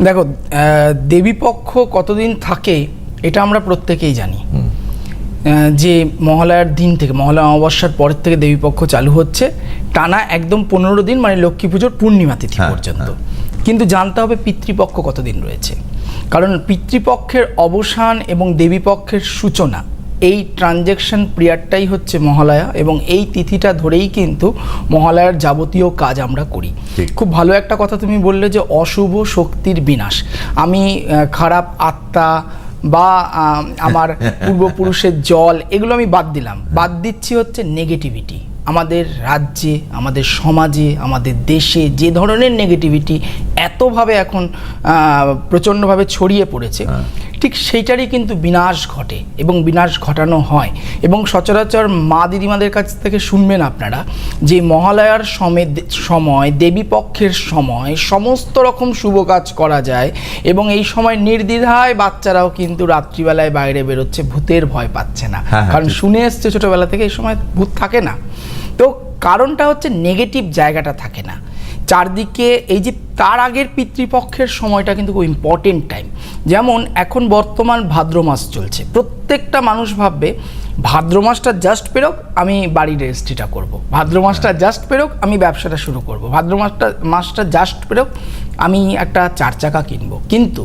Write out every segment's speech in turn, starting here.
দেখো দেবীপক্ষ কতদিন থাকে এটা আমরা প্রত্যেকেই জানি। যে মহালয়ার দিন থেকে মহালয়া অমাবস্যার পরের থেকে দেবীপক্ষ চালু হচ্ছে টানা একদম পনেরো দিন মানে লক্ষ্মী পুজোর পূর্ণিমা তিথি হ্যাঁ, পর্যন্ত। কিন্তু জানতে হবে পিতৃপক্ষ কতদিন রয়েছে। কারণ পিতৃপক্ষের অবসান এবং দেবীপক্ষের সূচনা এই ট্রানজ্যাকশন পিরিয়ডটাই হচ্ছে মহালয়া এবং এই তিথিটা ধরেই কিন্তু মহালয়ার যাবতীয় কাজ আমরা করি। খুব ভালো একটা কথা তুমি বললে যে অশুভ শক্তির বিনাশ। আমি খারাপ আত্মা বা আমার পূর্বপুরুষের জল এগুলো আমি বাদ দিলাম। বাদ দিচ্ছি হচ্ছে নেগেটিভিটি আমাদের রাজ্যে আমাদের সমাজে আমাদের দেশে যে ধরনের নেগেটিভিটি এতভাবে এখন প্রচণ্ডভাবে ছড়িয়ে পড়েছে ঠিক সেইটারই কিন্তু বিনাশ ঘটে এবং বিনাশ ঘটানো হয়। এবং সচরাচর মা দিদিমাদের কাছ থেকে শুনবেন আপনারা যে মহালয়ার সময় সময় দেবীপক্ষের সময় সমস্ত রকম শুভ কাজ করা যায় এবং এই সময় নির্দ্বিধায় বাচ্চারাও কিন্তু রাত্রিবেলায় বাইরে বেরোচ্ছে ভূতের ভয় পাচ্ছে না। হ্যাঁ, হ্যাঁ, কারণ শুনে এসছে ছোটোবেলা থেকে এই সময় ভূত থাকে না। তো কারণটা হচ্ছে নেগেটিভ জায়গাটা থাকে না। চারদিকে এই যে তার আগের পিতৃপক্ষের সময়টা কিন্তু খুব ইম্পর্টেন্ট টাইম যেমন এখন বর্তমান ভাদ্র মাস চলছে প্রত্যেকটা মানুষ ভাববে ভাদ্র মাসটা জাস্ট পেরোক আমি বাড়ির রেজিস্ট্রিটা করব। ভাদ্র মাসটা জাস্ট পেরোক আমি ব্যবসাটা শুরু করব। ভাদ্র মাসটা মাসটা জাস্ট পেরোক আমি একটা চার চাকা কিনব কিন্তু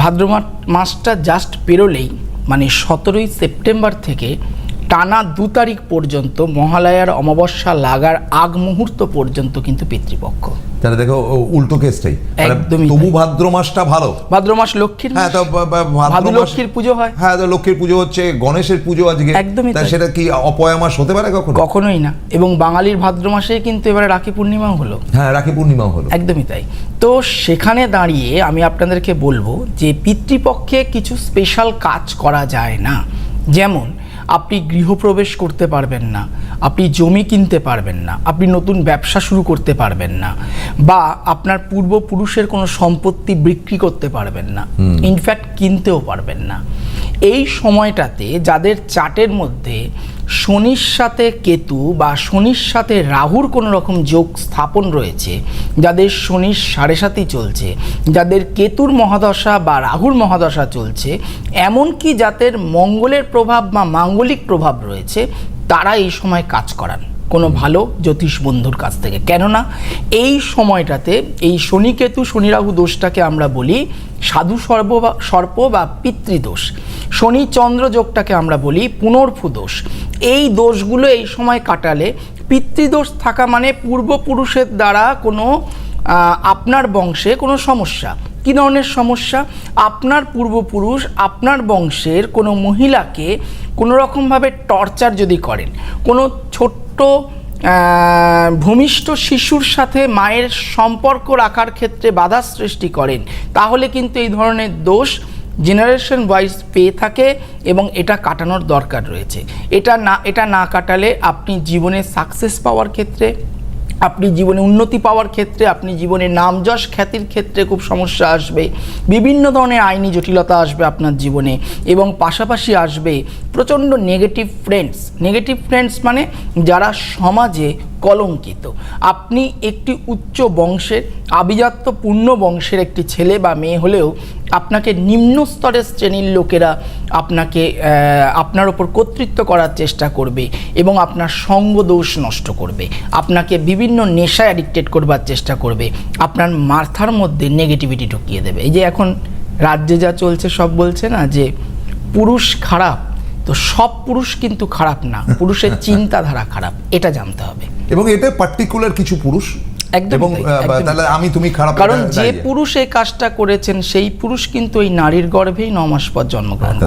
ভাদ্র মাসটা জাস্ট পেরোলেই মানে সতেরোই সেপ্টেম্বর থেকে টানা দু তারিখ পর্যন্ত মহালয়ার অমাবস্যা লাগার আগ মুহূর্ত পর্যন্ত কিন্তু পিতৃপক্ষ। তাহলে দেখো উল্টো কেসটাই। একদমই তবু ভাদ্র মাসটা ভালো। ভাদ্র মাস লক্ষ্মীর হ্যাঁ তো ভাদ্র লক্ষ্মীর পুজো হয়। হ্যাঁ তো লক্ষ্মীর পুজো হচ্ছে গণেশের পুজো আজকে। একদমই তাই। সেটা কি অপয়া মাস হতে পারে কখনো? কখনোই না। এবং বাঙালির ভাদ্র মাসেই কিন্তু এবারে রাখি পূর্ণিমাও হলো। হ্যাঁ রাখি পূর্ণিমাও হলো। একদমই তাই। তো সেখানে দাঁড়িয়ে আমি আপনাদেরকে বলব যে পিতৃপক্ষে কিছু স্পেশাল কাজ করা যায় না। যেমন আপনি গৃহপ্রবেশ করতে পারবেন না আপনি জমি কিনতে পারবেন না আপনি নতুন ব্যবসা শুরু করতে পারবেন না বা আপনার পূর্বপুরুষের কোনো সম্পত্তি বিক্রি করতে পারবেন না ইনফ্যাক্ট কিনতেও পারবেন না। এই সময়টাতে যাদের চার্টের মধ্যে শনির সাথে কেতু বা শনির সাথে রাহুর কোনো রকম যোগ স্থাপন রয়েছে, যাদের শনির সাড়ে সাতই চলছে, যাদের কেতুর মহাদশা বা রাহুর মহাদশা চলছে, এমনকি যাদের মঙ্গলের প্রভাব বা মাঙ্গলিক প্রভাব রয়েছে, তারা এই সময় কাজ করান। কোনো ভালো জ্যোতিষ বন্ধুর কাছ থেকে। কেননা এই সময়টাতে এই শনি কেতু শনি রাহু দোষটাকে আমরা বলি সাধু সর্ব বা সর্প বা পিতৃদোষ শনি চন্দ্র যোগটাকে আমরা বলি পুনর্ফু দোষ। এই দোষগুলো এই সময় কাটালে পিতৃদোষ থাকা মানে পূর্বপুরুষের দ্বারা কোনো আপনার বংশে কোনো সমস্যা কী ধরনের সমস্যা? আপনার পূর্বপুরুষ, আপনার বংশের কোনো মহিলাকে কোনো রকমভাবে টর্চার যদি করেন, কোনো ছোট্ট ভূমিষ্ঠ শিশুর সাথে মায়ের সম্পর্ক রাখার ক্ষেত্রে বাধা সৃষ্টি করেন, তাহলে কিন্তু এই ধরনের দোষ জেনারেশন ওয়াইজ পেয়ে থাকে এবং এটা কাটানোর দরকার রয়েছে। এটা না এটা না কাটালে আপনি জীবনে সাকসেস পাওয়ার ক্ষেত্রে আপনি জীবনে উন্নতি পাওয়ার ক্ষেত্রে, আপনি জীবনে নাম যশ খ্যাতির ক্ষেত্রে খুব সমস্যা আসবে। বিভিন্ন ধরনের আইনি জটিলতা আসবে আপনার জীবনে এবং পাশাপাশি আসবে প্রচণ্ড নেগেটিভ ফ্রেন্ডস নেগেটিভ ফ্রেন্ডস মানে যারা সমাজে কলঙ্কিত। আপনি একটি উচ্চ বংশের আভিজাত্য পূর্ণ বংশের একটি ছেলে বা মেয়ে হলেও আপনাকে নিম্ন স্তরের শ্রেণির লোকেরা আপনাকে আপনার ওপর কর্তৃত্ব করার চেষ্টা করবে এবং আপনার সঙ্গ দোষ নষ্ট করবে। আপনাকে বিভিন্ন নেশায় অ্যাডিক্টেড করবার চেষ্টা করবে। আপনার মাথার মধ্যে নেগেটিভিটি ঢুকিয়ে দেবে। এই যে এখন রাজ্যে যা চলছে সব বলছে না যে পুরুষ খারাপ তো সব পুরুষ কিন্তু খারাপ না। পুরুষের চিন্তাধারা খারাপ এটা জানতে হবে। এবং এটা পার্টিকুলার কিছু পুরুষ? এবং তাহলে আমি তুমি খারাপ কারণ যে। পুরুষ এই কাজটা করেছেন সেই পুরুষ কিন্তু এই নারীর গর্ভেই ন মাস পর জন্মগ্রহণ করে